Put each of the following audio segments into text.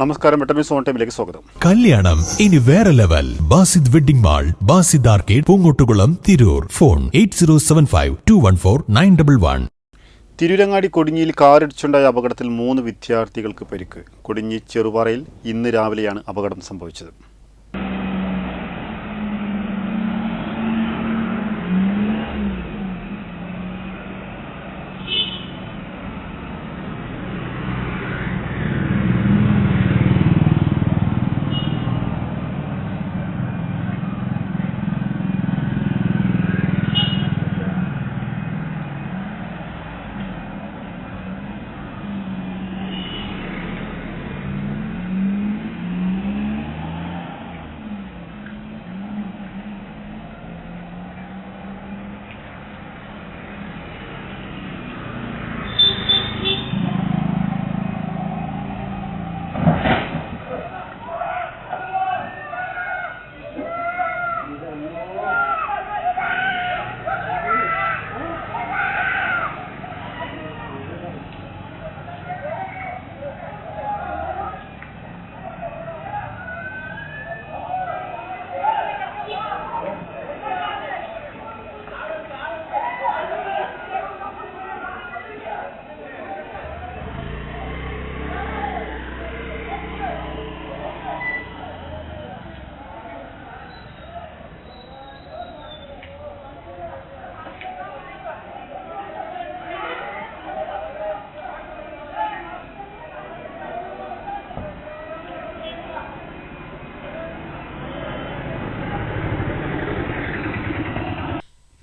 നമസ്കാരം വെട്ടമി സോൺ ടൈമിലേക്ക് സ്വാഗതം. കല്യാണം ഇനി വേറെ level. Basid wedding mall Basid arcade Poonkottukulam Tirur. Phone eight zero seven five two one four nine double one. Tirurangadi കൊടിഞ്ഞിയിൽ കാറിടിച്ചുണ്ടായ അപകടത്തിൽ മൂന്ന് വിദ്യാർത്ഥികൾക്ക് പരിക്ക്. കൊടിഞ്ഞി ചെറുപാറയിൽ ഇന്ന് രാവിലെയാണ് അപകടം സംഭവിച്ചത്.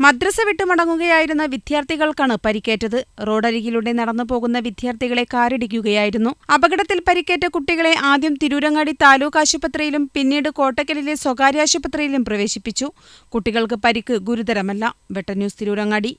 മദ്രസ വിട്ടു മടങ്ങുകയായിരുന്ന വിദ്യാർത്ഥികൾക്കാണ് പരിക്കേറ്റത്. റോഡരികിലൂടെ നടന്നു പോകുന്ന വിദ്യാർത്ഥികളെ കാറിടിക്കുകയായിരുന്നു. അപകടത്തിൽ പരിക്കേറ്റ കുട്ടികളെ ആദ്യം തിരൂരങ്ങാടി താലൂക്ക് ആശുപത്രിയിലും പിന്നീട് കോട്ടക്കലിലെ സ്വകാര്യ ആശുപത്രിയിലും പ്രവേശിപ്പിച്ചു. കുട്ടികൾക്ക് പരിക്ക് ഗുരുതരമല്ല. വെട്ടന്യൂസ് തിരൂരങ്ങാടി.